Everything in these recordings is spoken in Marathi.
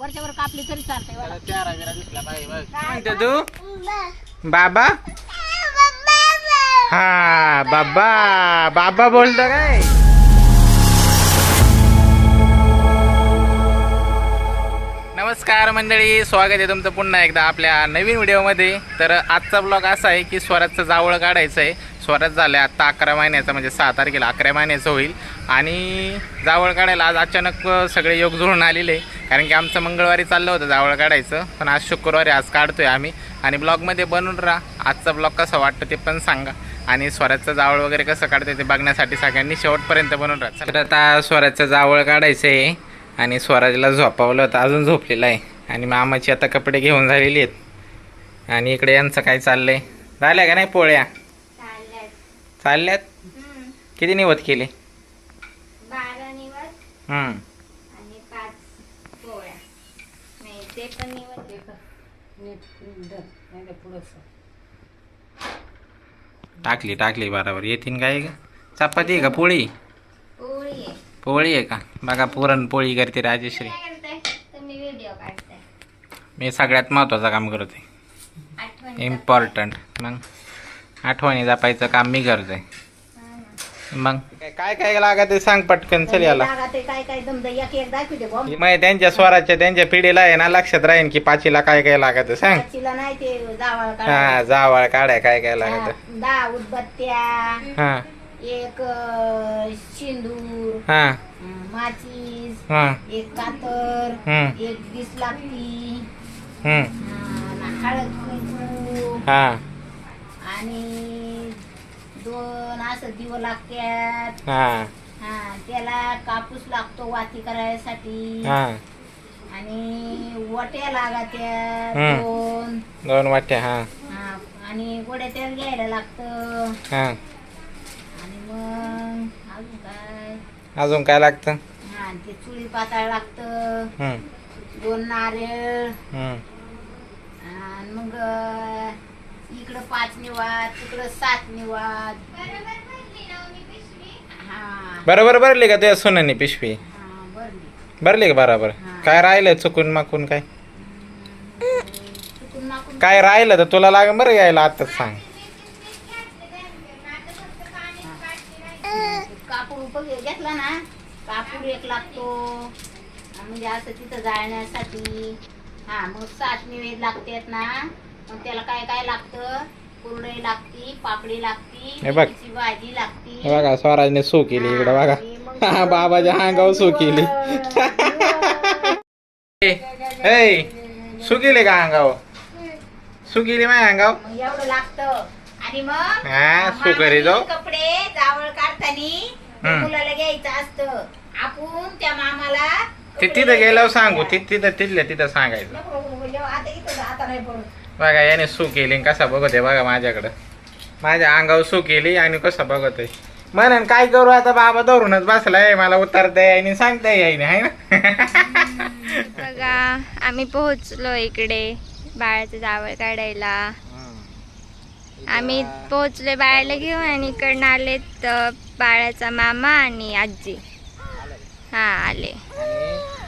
वरच्यावर कापली तरी चालते पाहिजे बघ तू? बाबा? हा बाबा. बाबा बोलतो काय? नमस्कार मंडळी स्वागत आहे तुमचं पुन्हा एकदा आपल्या नवीन व्हिडिओमध्ये. तर आजचा ब्लॉग असा आहे की स्वराजचं जावळ काढायचं आहे स्वराज झालं आहे आत्ता अकरा महिन्याचा म्हणजे सहा तारखेला अकरा महिन्याचं होईल. आणि जावळ काढायला आज अचानक सगळे योग जुळून आलेले. कारण की आमचं मंगळवारी चाललं होतं जावळ काढायचं. पण आज शुक्रवारी आज काढतोय आम्ही. आणि ब्लॉगमध्ये बनून राहा. आजचा ब्लॉग कसा वाटतं ते पण सांगा. आणि स्वराजचं जावळ वगैरे कसं काढते ते बघण्यासाठी सगळ्यांनी शेवटपर्यंत बनवून राहा. तर आता स्वराजचं जावळ काढायचं आहे. आणि स्वराजला झोपावलं होतं. अजून झोपलेलं आहे. आणि मामाची आता कपडे घेऊन झालेली आहेत. आणि इकडे यांचं काय चाललंय? झाल्या का नाही पोळ्या? चालल्यात. किती निवत केले? आणि पाच पोळ्या. नाही ते पण. नीट धर, नाही. टाकली टाकली बरोबर. येतीन काय? ग चपाती आहे का? पोळी? पोळी आहे. पोळी आहे का? बघा पुरणपोळी करते राजेश्री. काय करताय? तुम्ही व्हिडिओ काढताय. मी सगळ्यात महत्त्वाचं काम करते. आठवण इम्पॉर्टंट मग आठवणी जपायचं काम मी करतोय मग? काय काय लागत ते सांग पटकन चल याला. ते काय काय दमद एक एक दाखवू दे बॉम्ब. मग त्यांच्या स्वराच्या त्यांच्या पिढीला आहे ना लक्षात राहीन की पाचीला काय काय लागत सांग. तिला नाही ते जावळ हा. जावळ काढाय काय काय लागत दहा उदबत्त्या हा. एक अं, हा. अं, माचीस हा. एक कातर हम्म. एक दिस लागती हम्म. अं, हळद कुंकू हा. आणि दोन असं दिव लागतात. हा. हा त्याला कापूस लागतो वाती करायसाठी. हा. आणि वट्या लागत्या हम्म. दोन. दोन वाट्या हा. हा आणि गोड्या तेल घ्यायला लागतं. हा. आणि मग अजून काय? अजून काय लागतं? हा ते चुली पाताळ लागतं. हम्म. दोन नारळ. हम्म. आणि मग इकडं पाच निवाद तिकडं सात निवाद हा बरोबर भरली का तुझ्या सोनानी पिशवी हा भरली. भरली का बरोबर. काय राहिलं चुकून माकून काय? चुकून माकून काय राहिलं तर तुला लागेल बरं यायला आताच सांग. कापूर उप घेतला ना कापूर एक लागतो. म्हणजे असं तिथं जाळण्यासाठी. हा मग सात निवेद लागतात ना. मग त्याला काय काय लागतं? कुरडई लागती पापडी लागती हे बघ. मेथीची भाजी लागती. हे बघा स्वराजने सू केली इकडे बघा. आणि मग हा, बाबाच्या अंगावर सू केली. ए सू केली का अंगावर? सू केली माझ्या अंगावर? मग एवढं लागतं. आणि मग हा सू करी जाऊ मामाने कपडे जावळ काढतानी हम्म. मुलाला घ्यायचं असतं. आपण त्या मामाला ते तिथं गेल्यावर सांगू. ति तिथं तिथल्या तिथं सांगायचं. नको, नको, नको, आता इथं आता नाही पडत. बघा याने सू केली कसा बघत आहे बघा माझ्याकडं. माझ्या अंगावर सू केली आणि कसा आहे म्हणून काय करू आता? बाबा धरूनच बसलाय मला उतरता आणि सांगता यायने आहे ना? बघा आम्ही पोहोचलो इकडे बाळाचं जावळ काढायला. आम्ही पोहोचले बाळाला घेऊन आणि इकडनं आलेत तर बाळाचा मामा आणि आजी. हा आले.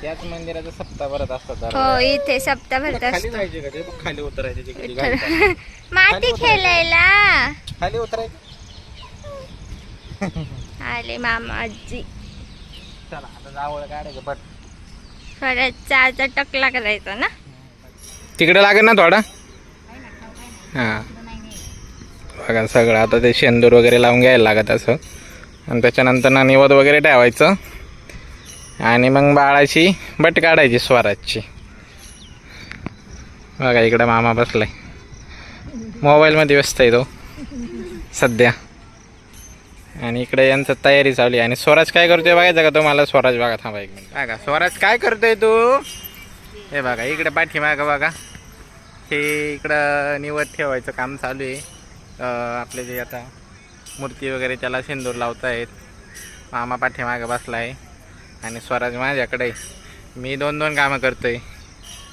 आणि याच मंदिराचा सप्ताह भरत असतात हो इथे सप्ताह भरत खाली असतो जायचे का? ते बघ, खाली उतरायचे तिकडे गाडीत. माती खेळायला. खाली उतरायचे. आले मामा आजी. चला आता जावळ काढायचं पट. परत चारचा टकला करायचा ना? तिकडे लागेल ना थोडा? हा. बघा सगळं आता ते शेंदूर वगैरे लावून घ्यायला लागत असं. आणि त्याच्यानंतर ना निवद वगैरे ठेवायचं. आणि मग बाळाची बट काढायची स्वराजची. बघा इकडं मामा बसलाय. मोबाईलमध्ये व्यस्त आहे तो. सध्या. आणि इकडे यांचं तयारी चालू आहे. आणि स्वराज काय करतोय बघायचं का तुम्हाला? स्वराज बघा थांबा एक मिनिट. बघा स्वराज काय करतोय तू? हे बघा इकडे पाठीमागं बघा. हे इकडं निवड ठेवायचं काम चालू आहे. आपले जे आता मूर्ती वगैरे त्याला शेंदूर लावतायत. मामा पाठीमागं बसला आहे आणि स्वराज माझ्याकडे. मी दोन दोन कामं करतोय.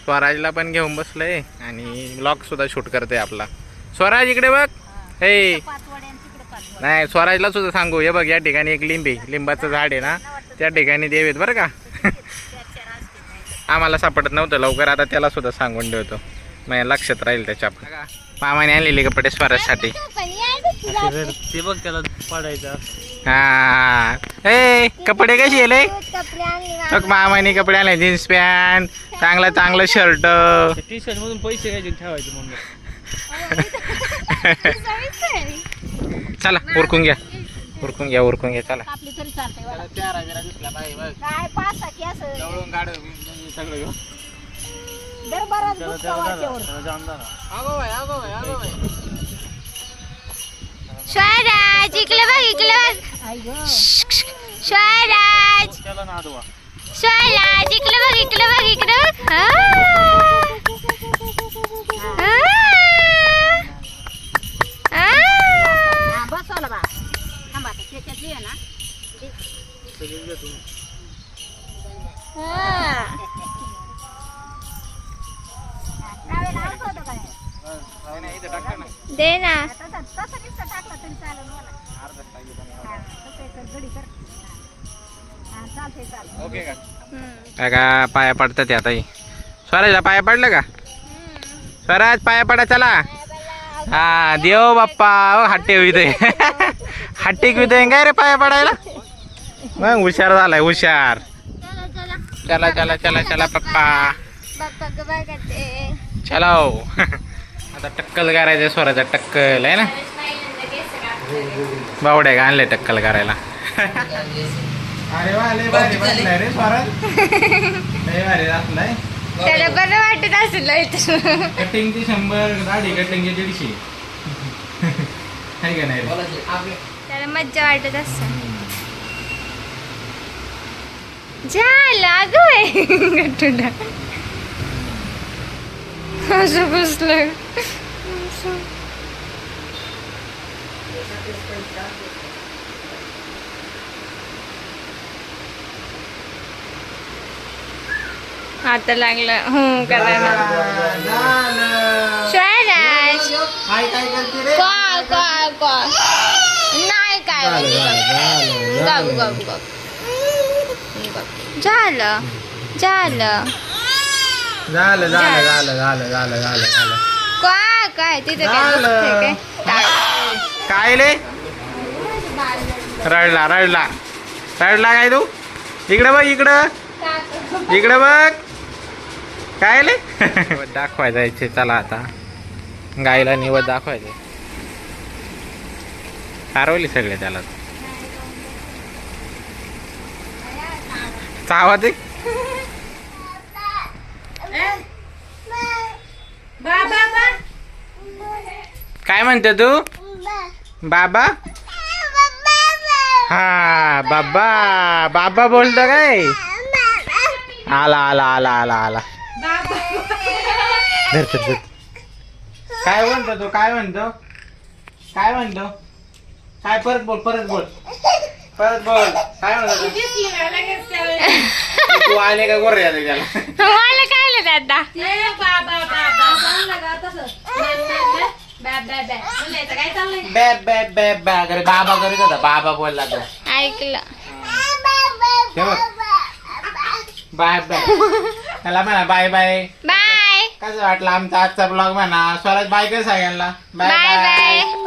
स्वराजला पण घेऊन बसलो आहे आणि ब्लॉगसुद्धा शूट करतोय आपला. स्वराज इकडे बघ. हे. नाही स्वराजला सुद्धा सांगू. हे बघ या ठिकाणी एक लिंब लिंबाचं झाड आहे ना? त्या ठिकाणी देव आहेत बरं का? आम्हाला सापडत नव्हतं लवकर. आता त्याला सुद्धा सांगून ठेवतो. मग लक्षात राहील त्याच्या मामाने आणलेली कपडे स्वराजसाठी. ते बघ त्याला पाडायचा. हा. ए कपडे कसे येले कपडे आणले बघ मामाने कपडे आणले जीन्स पॅन्ट चांगलं चांगलं शर्ट टी शर्ट मधून पैसे घ्यायचे ठेवायचे मग. चला उरकून घ्या. उरकून घ्या उरकून घ्या चला. आपली तरी चालतंय बघा. दिसला काय पाच सहा की असं सगळं स्वराज इकडे बघ इकडे बघ आई गं. स्वराज त्याला नादवा स्वराज इकडे बघ इकडे बघ इकडे बघ दे ना काय का पाया पडतात आता स्वराजला पाया पडलं का स्वराज पाया पडा चला हा देव बाप्पा हट्टे विदय हट्टे विदय काय रे पाया पडायला मग हुशार झालाय हुशार चला चला चला चला पप्पा चला आता टक्कल करायचं स्वराचा टक्कल आहे ना? बावड्या का आणले टक्कल करायला. त्याला बरं वाटत असेल कटिंग ची शंभर दाढी कटिंग त्याला मज्जा वाटत अस झाला गं असं बसलं आता लागलं हो करायला स्वराज कॉल कॉल कॉल नाही काय गप गप गप झालं झालं झालं झालं झालं झालं झालं झालं झालं. काय काय? तिथे काय झालं. काय? काय रे? रडला रडला. रडला काय तू? इकडे बघ इकडं. इकडे बघ. काय ले दाखवाय जायचे चला आता. गाईला निवड दाखवायचे हरवली सगळे त्याला. चावा ते. काय म्हणते तू? बाबा. हा बाबा. बाबा बोलतो काय? आला आला आला आला आला. काय म्हणतो तू? काय म्हणतो? काय म्हणतो? काय परत बोल परत बोल. परत बोल. काय म्हणतो तू? आले का गोरे त्याला आलं दादा. बाबा करीत होता. बाबा बोलला तो. ऐकलं. हे बाय बाय. त्याला म्हणा बाय बाय. बाय. कसं वाटलं आमचा आजचा ब्लॉग म्हणा? स्वराज बाय कर सगळ्यांना. बाय. बाय.